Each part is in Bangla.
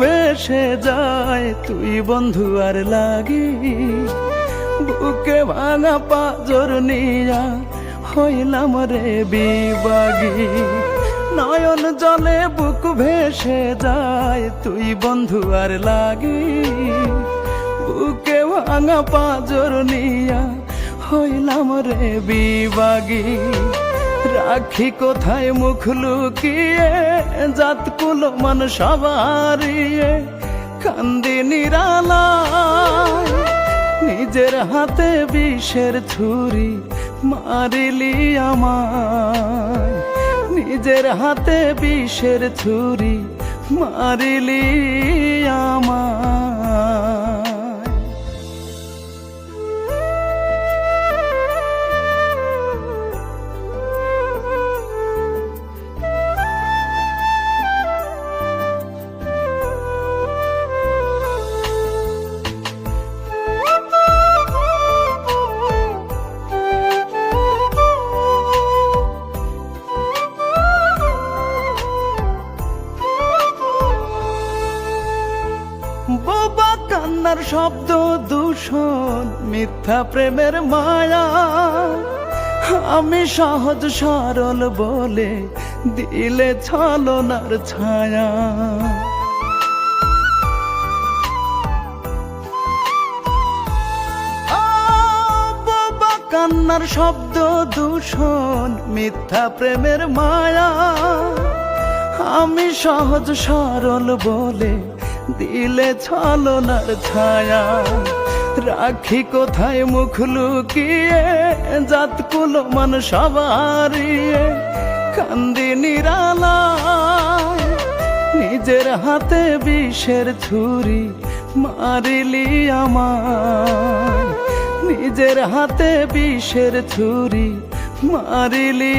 ভেসে যায়, তুই বন্ধু আর লাগি। বুকে ভাঙা পাজর নিয়া হইলাম রে বিবাগী। নয়ন জলে বুক ভেসে যায়, তুই বন্ধু আর লাগি। বুকে ভাঙা পাজর নিয়া হইলাম রে বিবাগী। রাখি কোথায় মুখ লুকিয়ে? জাত কুলো মান সবারিয়ে। কান্দি নিরালা নিজের হাতে বিষের ছুরি মারিলি আমায়। নিজের হাতে বিষের ছুরি মারিলি আমায়। কান্নার শব্দ দূষণ, মিথ্যা প্রেমের মায়া। আমি সহজ সরল বলে দিলে ছলনার ছায়া। কান্নার শব্দ দূষণ, মিথ্যা প্রেমের মায়া। আমি সহজ সরল বলে দিলে ছলনার ছায়া। রাখি কোথায় মুখ লুকিয়ে, জাত কুলো মান সবারিয়ে। কান্দি নিরালা নিজের হাতে বিষের ছুরি মারিলি আমায়। নিজের হাতে বিষের ছুরি মারিলি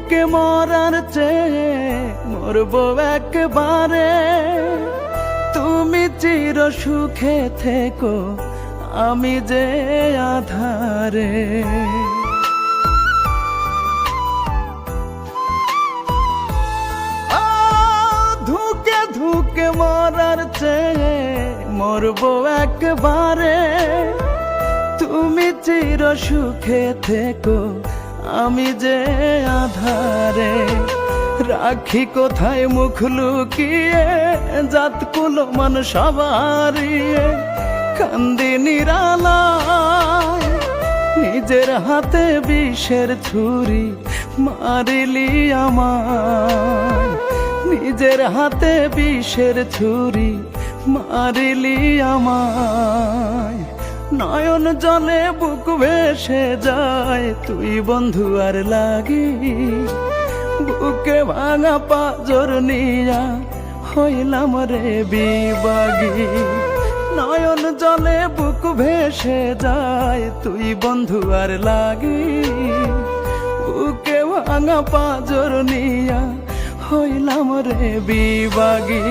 ধুকে মরার চেয়ে মরবো একবারে। তুমি চির সুখে থেকো আমি যে আধারে। ধুকে ধুকে মরার চেয়ে মরবো একবারে। তুমি চির সুখে থেকো আমি যে আধারে রাখি কোথায় মুখ লুকিয়ে জাত কুলো মান সবারিয়ে কান্দি নিরালায়, নিজের হাতে বিষের ছুরি মারিলি আমায়, নিজের হাতে বিষের ছুরি মারিলি আমায়। নয়ন জলে বুক ভেসে যায়। তুই বন্ধু আর লাগি, বুকে ভাঙা পাজর নিয়া হইলাম রে বিবাগি। নয়ন জলে বুক ভেসে যায়, তুই বন্ধু আর লাগি, বুকে ভাঙা পাজর নিয়া হইলাম রে বিবাগী।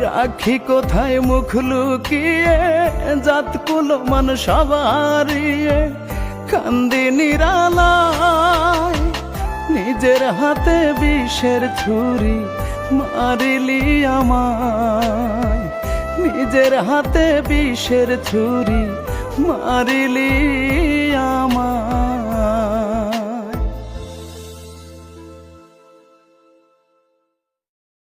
রাখি কোথায় মুখ লুকিয়ে? জাত কুলো মান সবারিয়ে। কান্দি নিরালায়, নিজের হাতে বিষের ছুরি মারিলি আমায়। নিজের হাতে বিষের ছুরি মারিলি আমায়।